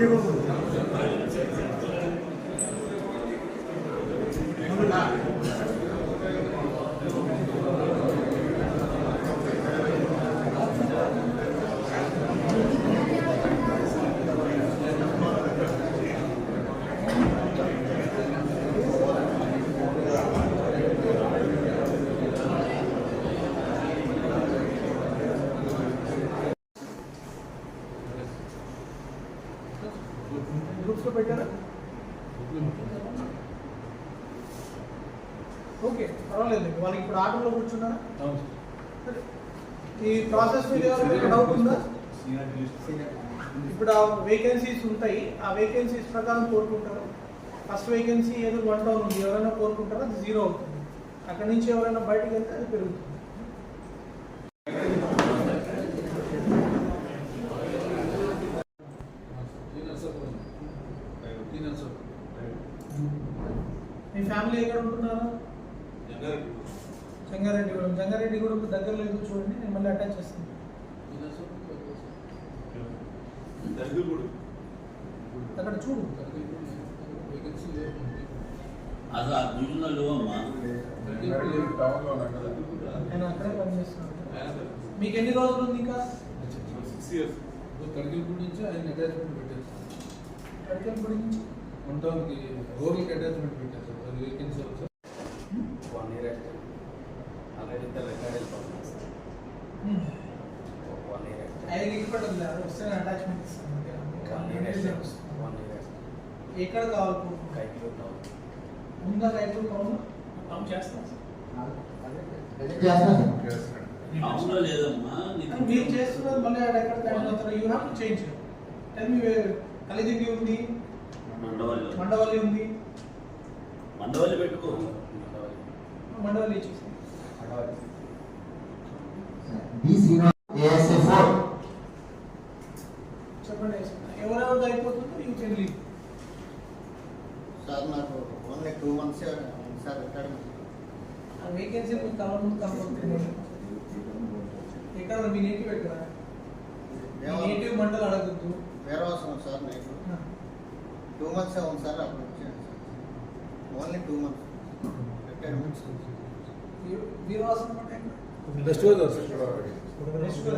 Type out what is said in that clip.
じゃあ大丈夫? గ్రూప్స్లో పెట్టారా? ఓకే పర్వాలేదు. వాళ్ళకి ఇప్పుడు ఆటోలో కూర్చున్నారా? సరే. ఈ ప్రాసెస్ మీద డౌట్ ఉందా? ఇప్పుడు ఆ వేకెన్సీస్ ఉంటాయి. ఆ వేకెన్సీస్ ప్రకారం కోరుకుంటారు? ఫస్ట్ వేకెన్సీ ఏదో వన్ డౌన్ ఉంది. ఎవరైనా కోరుకుంటారో? అది జీరో అవుతుంది. అక్కడి నుంచి ఎవరైనా బయటకు వెళ్తే అది పెరుగుతుంది. మీ ఫ్యామిలీ ఎక్కడ ఉంటున్నారు? జంగారెడ్డిగూడెం జంగారెడ్డిగూడెం దగ్గర లేదు చూడండి? నేను మళ్ళీ అటాచ్ చేస్తాను. అక్కడ చూడు. అది ఆ డివిజన్లో లేవమ్మా. నేను అక్కడే పనిచేస్తున్నాను మీకు ఎన్ని రోజులు ఉంది ఇంకా? కడిగిపూడి నుంచి ఆయన అటాచ్మెంట్ పెట్టారు. కడికల్పూడి నుంచి? వన్ టౌన్కి రోడ్లకి అటాచ్మెంట్ పెట్టారు. ఉంది వస్తే అటాచ్మెంట్ ఇస్తాను ఎక్కడ కావాలి. కైకిలో టౌన్ రైతు కావాలి? పంప్ చేస్తాం అవునో లేదమ్మా మీరు చేస్తున్నది మళ్ళీ ఎక్కడ తయారు you have to change tell me Kalidindi ఉంది? మండవల్లి. మండవల్లి ఉంది? మండవల్లి పెట్టుకో. మండవల్లి ఇచ్చేసి. బి శ్రీనివాస్ సార్ నాకు only two months sir academy ఆ వేకెన్సీ మీకు కావాలి కంపల్సరీ ఎక్కడ ఉంది? మీ నేటివ్ ఎక్కడ మీ నేటివ్ మండల్ అడగద్దు వేరే అవసరం సార్ నాకు టూ మంత్స్ అవును సార్ అప్పుడు వచ్చాను sir only two months academics మీరు అవసరం అంటే బెస్ట్ రోజు సార్ నెక్స్ట్